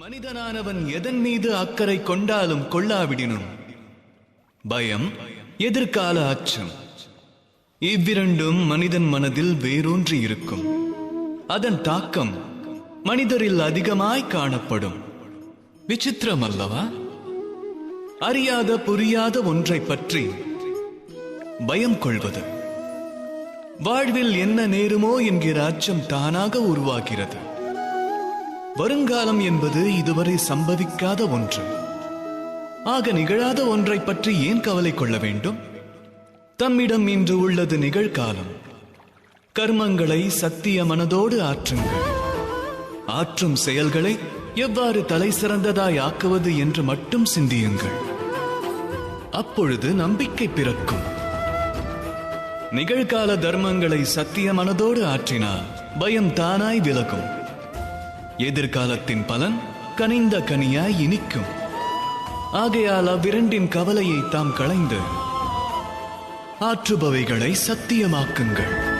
மனிதனானவன் எதன் மீது அக்கறை கொண்டாலும் கொள்ளாவிடினும்? பயம் எதிர்கால அச்சம். இவ்விரண்டும் மனிதன் மனதில் வேரூன்றி இருக்கும். அதன் தாக்கம் மனிதரில் அதிகமாய் காணப்படும். விசித்திரம் அல்லவா அறியாத புரியாத ஒன்றை பற்றி பயம் கொள்வது. வாழ்வில் என்ன நேருமோ என்கிற அச்சம் தானாக உருவாகிறது. வருங்காலம் என்பது இதுவரை சம்பவிக்காத ஒன்று. ஆக நிகழாத ஒன்றை பற்றி ஏன் கவலை கொள்ள வேண்டும்? தம்மிடம் இன்று உள்ளது நிகழ்காலம். கர்மங்களை சத்திய மனதோடு ஆற்றுங்கள். ஆற்றும் செயல்களை எவ்வாறு தலை சிறந்ததாய் ஆக்குவது என்று மட்டும் சிந்தியுங்கள். அப்பொழுது நம்பிக்கை பிறக்கும். நிகழ்கால தர்மங்களை சத்திய மனதோடு ஆற்றினால் பயம் தானாய் விலகும். எதிர்காலத்தின் பலன் கனிந்த கனியாய் இனிக்கும். ஆகையால் அவ்விரண்டின் கவலையை தாம் களைந்து ஆற்றுபவைகளை சத்தியமாக்குங்கள்.